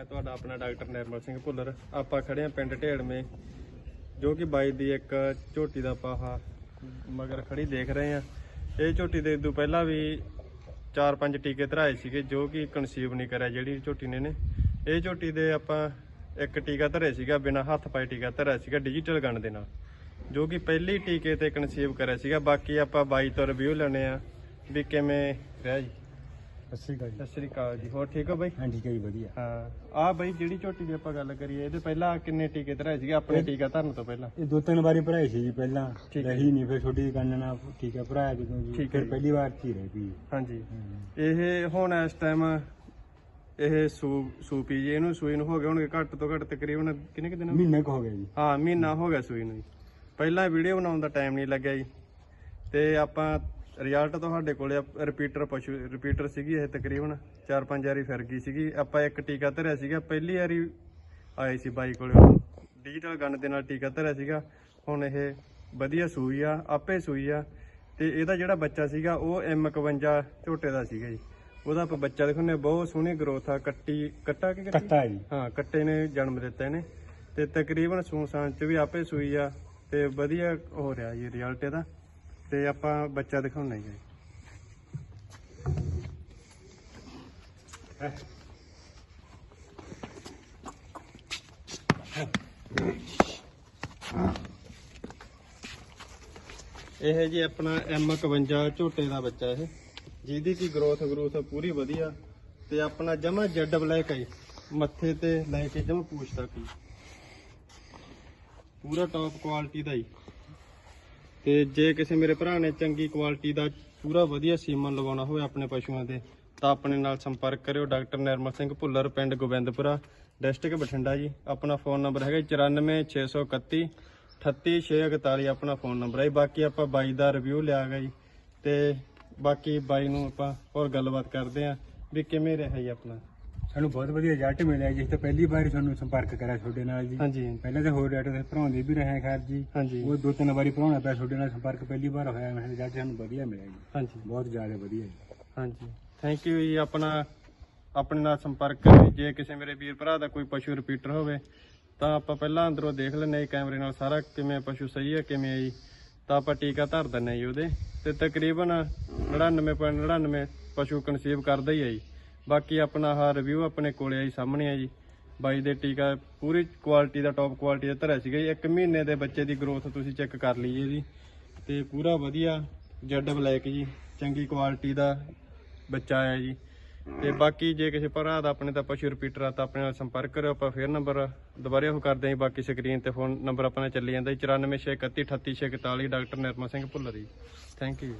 ਮੈਂ ਤੁਹਾਡਾ ਆਪਣਾ ਡਾਕਟਰ ਨਿਰਮਲ ਸਿੰਘ ਭੁੱਲਰ। ਆਪਾਂ ਖੜੇ ਆ ਪਿੰਡ ਢੇੜਮੇ ਜੋ ਕਿ ਬਾਈ ਦੀ ਇੱਕ ਝੋਟੀ ਦਾ ਪਾਹਾ ਮਗਰ ਖੜੀ ਦੇਖ ਰਹੇ ਆ ਇਹ ਝੋਟੀ ਦੇ ਤੋਂ ਪਹਿਲਾਂ ਵੀ 4-5 ਟੀਕੇ ਧਰਾਏ ਸੀਗੇ, ਜੋ ਕਿ ਕਨਸੀਵ ਨਹੀਂ ਕਰਿਆ ਜਿਹੜੀ ਝੋਟੀ ਨੇ ਨੇ। ਇਹ ਝੋਟੀ ਦੇ ਆਪਾਂ ਇੱਕ ਟੀਕਾ ਧਰਿਆ ਸੀਗਾ, ਬਿਨਾ ਹੱਥ ਪਾਏ ਟੀਕਾ ਧਰਿਆ ਸੀਗਾ ਡਿਜੀਟਲ ਗਨ ਦੇ ਨਾਲ, ਜੋ ਕਿ ਪਹਿਲੀ ਟੀਕੇ ਤੇ ਕਨਸੀਵ ਕਰਿਆ ਸੀਗਾ। ਬਾਕੀ ਆਪਾਂ ਬਾਈ ਤੋਂ ਰਿਵਿਊ ਲੈਣੇ ਆ ਵੀ ਕਿਵੇਂ ਰਿਹਾ ਜੀ। ਸਤਿ ਸ਼੍ਰੀ ਅਕਾਲ ਜੀ। ਸਤਿ ਸ੍ਰੀ ਅਕਾਲ ਜੀ। ਹੋਰ ਠੀਕ ਹੋ ਬਾਈ? ਹਾਂ ਠੀਕ ਹੈ ਜੀ ਵਧੀਆ। ਹਾਂ। ਆ ਬਾਈ ਜਿਹੜੀ ਝੋਟੀ ਦੀ ਆਪਾਂ ਗੱਲ ਕਰੀਏ ਇਹਦੇ ਪਹਿਲਾਂ ਕਿੰਨੇ ਟੀਕੇ ਧਰਾਏ ਸੀਗੇ? ਆਪਣੇ ਟੀਕਾ ਧਰਨ ਤੋਂ ਪਹਿਲਾਂ। ਇਹ ਦੋ ਤਿੰਨ ਵਾਰੀ ਭਰਾਈ ਸੀ ਜੀ ਪਹਿਲਾਂ। ਠੀਕ ਹੈ। ਰਹੀ ਨਹੀਂ ਫਿਰ ਛੋਟੀ ਦੀ ਕੰਨ ਨਾਲ ਠੀਕ ਹੈ ਭਰਾਇਆ ਜਦੋਂ ਜੀ। ਠੀਕ ਹੈ ਫਿਰ ਜੀ। ਪਹਿਲੀ ਵਾਰ ਚ ਹੀ ਰਹੀ ਪਈ ਹਾਂਜੀ। ਇਹ ਹੁਣ ਇਸ ਟਾਈਮ ਇਹ ਸੂ ਸੂਪੀ ਜੀ ਇਹਨੂੰ ਸੂਈ ਨੂੰ ਹੋ ਗਏ ਹੋਣਗੇ ਘੱਟ ਤੋਂ ਘੱਟ ਤਕਰੀਬਨ ਕਿੰਨੇ ਕਿ ਦਿਨ ਹੋ ਗਏ? ਮਹੀਨਾ ਕੁ ਹੋ ਗਿਆ ਜੀ। ਹਾਂ ਮਹੀਨਾ ਹੋ ਗਿਆ ਸੂਈ ਨੂੰ ਜੀ। ਪਹਿਲਾਂ ਵੀਡੀਓ ਬਣਾਉਣ ਦਾ ਟਾਈਮ ਨਹੀਂ ਲੱਗਿਆ ਜੀ। ਤੇ ਆਪਾਂ ਰਿਜ਼ਲਟ ਤੁਹਾਡੇ ਕੋਲੇ ਰਿਪੀਟਰ ਪਸ਼ੂ ਰਿਪੀਟਰ ਸੀਗੀ ਇਹ ਤਕਰੀਬਨ 4-5 ਵਾਰੀ ਫਿਰ ਗਈ ਸੀਗੀ। ਆਪਾਂ ਇੱਕ ਟੀਕਾ ਧਰਿਆ ਸੀਗਾ ਪਹਿਲੀ ਵਾਰੀ ਆਏ ਸੀ ਬਾਈ ਕੋਲੇ ਡਿਜੀਟਲ ਗਨ ਦੇ ਨਾਲ ਟੀਕਾ ਧਰਿਆ ਸੀਗਾ। ਹੁਣ ਇਹ ਵਧੀਆ ਸੂਈ ਆ ਆਪੇ ਸੂਈ ਆ। ਤੇ ਇਹਦਾ ਜਿਹੜਾ ਬੱਚਾ ਸੀਗਾ ਉਹ M51 ਝੋਟੇ ਦਾ ਸੀਗਾ ਜੀ। ਉਹਦਾ ਆਪਾਂ ਬੱਚਾ ਦੇਖੋਨੇ ਬਹੁਤ ਸੋਹਣੀ ਗਰੋਥ ਆ ਕੱਟੀ ਕੱਟਾ ਕਿ ਕੱਟੀ? ਜੀ। ਹਾਂ ਕੱਟੇ ਨੇ ਜਨਮ ਦਿੱਤਾ ਇਹਨੇ ਤੇ ਤਕਰੀਬਨ ਸੂਸਾਨ ਚ ਵੀ ਆਪੇ ਸੂਈ ਆ। ਤੇ ਵਧੀਆ ਹੋ ਰਿਹਾ ਜੀ ਰਿਜ਼ਲਟ ਇਹਦਾ। ਤੇ ਆਪਾਂ ਬੱਚਾ ਦਿਖਾਉਣਾ ਜੀ ਇਹ ਜੀ ਆਪਣਾ M51 ਝੋਟੇ ਦਾ ਬੱਚਾ ਇਹ। ਜਿਹਦੀ ਕੀ ਗਰੋਥ ਗਰੋਥ ਪੂਰੀ ਵਧੀਆ ਤੇ ਆਪਣਾ ਜਮਾ ਜੈਡ ਬਲੈਕ ਹੈ। ਮੱਥੇ ਤੇ ਲੈ ਕੇ ਜਮਾ ਪੂਛ ਤੱਕ ਜੀ ਪੂਰਾ ਟੌਪ ਕੁਆਲਿਟੀ ਦਾ ਹੀ। ਤੇ ਜੇ ਕਿਸੇ ਮੇਰੇ ਭਰਾ ਨੇ ਚੰਗੀ ਕੁਆਲਿਟੀ ਦਾ ਪੂਰਾ ਵਧੀਆ ਸੀਮਨ ਲਗਾਉਣਾ ਹੋਵੇ ਆਪਣੇ ਪਸ਼ੂਆਂ ਤੇ, ਤਾਂ ਆਪਣੇ ਨਾਲ ਸੰਪਰਕ ਕਰਿਓ। ਡਾਕਟਰ ਨਿਰਮਲ ਸਿੰਘ ਭੁੱਲਰ, ਪਿੰਡ ਗੋਬਿੰਦਪੁਰਾ, ਡਿਸਟ੍ਰਿਕਟ ਬਠਿੰਡਾ ਜੀ। ਆਪਣਾ ਫੋਨ ਨੰਬਰ ਹੈਗਾ 94631 38641 ਆਪਣਾ ਫੋਨ ਨੰਬਰ ਹੈ ਜੀ। ਬਾਕੀ ਆਪਾਂ ਬਾਈ ਦਾ ਰਿਵਿਊ ਲਿਆ ਗਾ ਜੀ। ਤੇ ਬਾਕੀ ਬਾਈ ਨੂੰ ਆਪਾਂ ਹੋਰ ਗੱਲਬਾਤ ਕਰਦੇ ਆਂ ਵੀ ਕਿਵੇਂ ਰਿਹਾ ਜੀ ਆਪਣਾ। ਸਾਨੂੰ ਬਹੁਤ ਵਧੀਆ ਰਿਜ਼ਲਟ ਮਿਲਿਆ ਜੀ। ਅਸੀਂ ਤਾਂ ਪਹਿਲੀ ਵਾਰ ਹੀ ਤੁਹਾਨੂੰ ਸੰਪਰਕ ਕਰਿਆ ਤੁਹਾਡੇ ਨਾਲ ਜੀ। ਹਾਂਜੀ। ਪਹਿਲਾਂ ਤਾਂ ਹੋਰ ਡਾਕਟਰ ਦੇ ਭਰਾਉਂਦੇ ਵੀ ਰਹੇ ਖੈਰ ਜੀ। ਹਾਂਜੀ। ਉਹ ਦੋ ਤਿੰਨ ਵਾਰੀ ਭਰਾਉਣਾ ਪਿਆ ਤੁਹਾਡੇ ਨਾਲ ਸੰਪਰਕ ਪਹਿਲੀ ਵਾਰ ਹੋਇਆ ਮੈਂ ਰਿਜ਼ਲਟ ਸਾਨੂੰ ਵਧੀਆ ਮਿਲਿਆ ਜੀ। ਹਾਂਜੀ। ਬਹੁਤ ਜ਼ਿਆਦਾ ਵਧੀਆ ਜੀ। ਹਾਂਜੀ। ਥੈਂਕ ਯੂ ਜੀ ਆਪਣਾ ਆਪਣੇ ਨਾਲ ਸੰਪਰਕ ਕਰੋ। ਜੇ ਕਿਸੇ ਮੇਰੇ ਵੀਰ ਭਰਾ ਦਾ ਕੋਈ ਪਸ਼ੂ ਰਿਪੀਟਰ ਹੋਵੇ ਤਾਂ ਆਪਾਂ ਪਹਿਲਾਂ ਅੰਦਰੋਂ ਦੇਖ ਹਾਂ ਕੈਮਰੇ ਨਾਲ ਸਾਰਾ ਕਿਵੇਂ ਪਸ਼ੂ ਸਹੀ ਹੈ ਕਿਵੇਂ ਹੈ ਜੀ। ਤਾਂ ਆਪਾਂ ਟੀਕਾ ਧਰ ਹਾਂ ਜੀ ਉਹਦੇ। ਤੇ ਤਕਰੀਬਨ 99.99 ਪਸ਼ੂ ਕਨਸੀਵ ਕਰਦਾ ਹੀ ਹੈ ਜੀ। ਬਾਕੀ ਆਪਣਾ ਆਹ ਰਿਵਿਊ ਆਪਣੇ ਕੋਲੇ ਆ ਜੀ, ਸਾਹਮਣੇ ਆ ਜੀ। ਬਾਈ ਦੇ ਟੀਕਾ ਪੂਰੀ ਕੁਆਲਿਟੀ ਦਾ ਟੌਪ ਕੁਆਲਿਟੀ ਦਾ ਧਰਿਆ ਸੀਗਾ ਜੀ। ਇੱਕ ਮਹੀਨੇ ਦੇ ਬੱਚੇ ਦੀ ਗਰੋਥ ਤੁਸੀਂ ਚੈੱਕ ਕਰ ਲਈਏ ਜੀ। ਤੇ ਪੂਰਾ ਵਧੀਆ ਜੈਡ ਬਲੈਕ ਜੀ, ਚੰਗੀ ਕੁਆਲਿਟੀ ਦਾ ਬੱਚਾ ਆਇਆ ਜੀ। ਤੇ ਬਾਕੀ ਜੇ ਕਿਸੇ ਭਰਾ ਦਾ ਆਪਣੇ ਤਾਂ ਪਸ਼ੂ ਰਿਪੀਟਰ ਆ ਤਾਂ ਆਪਣੇ ਨਾਲ ਸੰਪਰਕ ਕਰਿਓ, ਆਪਾਂ ਫੇਰ ਨੰਬਰ ਦੁਬਾਰੇ ਉਹ ਕਰਦੇ ਹਾਂ ਜੀ। ਬਾਕੀ ਸਕਰੀਨ ਤੇ ਫੋਨ ਨੰਬਰ ਆਪਣਾ ਚੱਲੀ ਜਾਂਦਾ ਜੀ। 9461388641 ਡਾਕਟਰ ਨਿਰਮਲ ਸਿੰਘ ਭੁੱਲਰ ਜੀ। Thank you